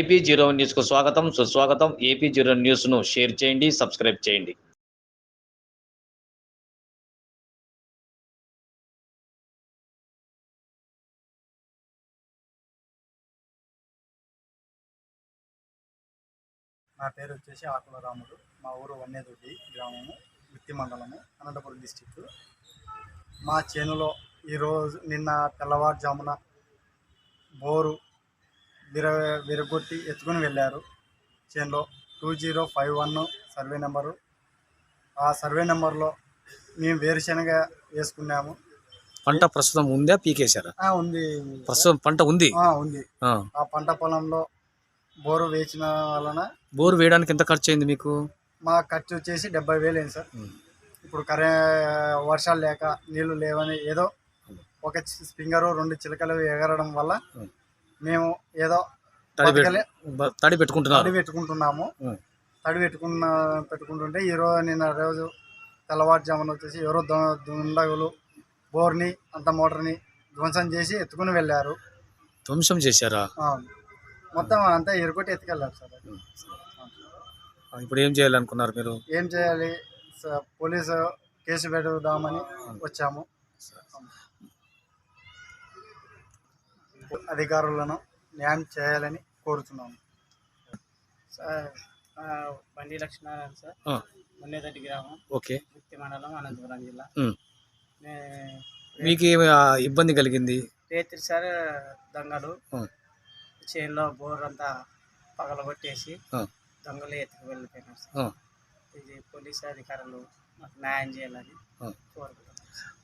AP zero న్యూస్కు స్వాగతం. సుస్వాగతం. ఏపీ జీరో న్యూస్ను షేర్ చేయండి సబ్స్క్రైబ్ చేయండి. నా పేరు వచ్చేసి ఆకుల రాముడు. మా ఊరు వన్యదొడ్డి గ్రామము వృత్తి మండలము అనంతపురం డిస్టిక్ మా చేనులో ఈరోజు నిన్న తెల్లవారుజామున బోరు విర విరగొట్టి ఎత్తుకుని వెళ్ళారు. చేనులో two zero five one survey number ఆ సర్వే నెంబర్లో మేము వేరుశనగ వేసుకున్నాము. పంట ప్రస్తుతం ఉందా? పీకేశారా? ఆ, ఉంది. ప్రస్తుతం పంట ఉంది? ఆ, ఉంది. ఆ. పంట పొలంలో బోరు వేసిన వలన బోరు వేయడానికి ఎంత ఖర్చు అయింది మీకు? మా ఖర్చు వచ్చేసి డెబ్బై వేలు అయింది సార్. ఇప్పుడు కరే వర్షాలు లేక నీళ్ళు లేవని ఏదో ఒక స్ప్రింగరు రెండు చిలకలు ఎగరడం వల్ల. మేము ఏదో తడి పెట్టు- బతకలే బ- తడి పెట్టుకుంటున్నాము. తడి పెట్టుకున్న పెట్టుకుంటుంటే ఈరోజు నిన్న రోజు తెల్లవారుజామున వచ్చేసి ఎవరో దుండగులు బోర్ని అంత మోటార్ని ధ్వంసం చేసి ఎత్తుకుని వెళ్ళారు. ధ్వంసం చేశారా? మొత్తం అంతా ఎరుకొట్టి ఎత్తుకెళ్ళారు సార్. ఇప్పుడు ఏం చేయాలనుకున్నారు మీరు? ఏం చేయాలి? పోలీసు కేసు పెడదామని వచ్చాము. అధికారులను న్యాయం చేయాలని కోరుతున్నాము సార్ బండి లక్ష్మీనారాయణ సార్. మున్నేదటి గ్రామం. ఓకే. ముక్తి మండలం అనంతపురం జిల్లా. మీకు ఇబ్బంది కలిగింది? రేత్రి సార్ దొంగలు. చేనులో బోర్ అంతా పగలగొట్టేసి దొంగలు ఎత్తుకు వెళ్ళిపోయినారు సార్. ఇది పోలీసు అధికారులు మాకు న్యాయం చేయాలని ఆ. కోరుకుంటున్నాం సార్.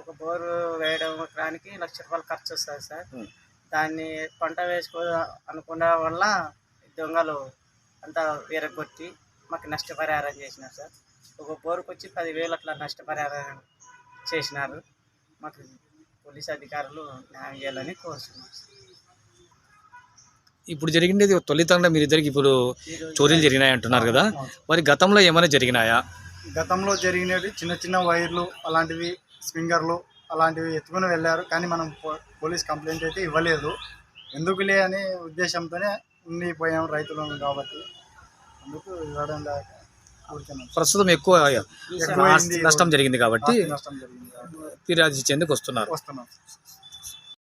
ఒక బోరు వేయడం ఎకరానికి లక్ష రూపాయలు ఖర్చు వస్తుంది సార్. దాన్ని పంట వేసుకో అనుకున్న వల్ల దొంగలు అంతా వీరగొట్టి మాకు నష్టపరిహారం చేసినారు సార్. ఒక బోరుకు వచ్చి పదివేలు అట్లా నష్టపరిహారం చేసినారు. మాకు పోలీస్ అధికారులు న్యాయం చేయాలని కోరుతున్నాం సార్. ఇప్పుడు జరిగింది తొలితంగా మీరు ఇద్దరికి ఇప్పుడు చోరీలు జరిగినాయి అంటున్నారు కదా. మరి గతంలో ఏమైనా జరిగినాయా? గతంలో జరిగినవి చిన్న చిన్న వైర్లు అలాంటివి స్ప్రింగర్లు అలాంటివి ఎత్తుకుని వెళ్ళారు. కానీ మనం పోలీస్ కంప్లైంట్ అయితే ఇవ్వలేదు. ఎందుకులే అనే ఉద్దేశంతోనే ఉండిపోయాం రైతులం కాబట్టి. అందుకు ఇవ్వడం లేక ప్రస్తుతం ఎక్కువ నష్టం జరిగింది కాబట్టి ఫిర్యాదు ఇచ్చేందుకు వస్తున్నారు వస్తున్నాం.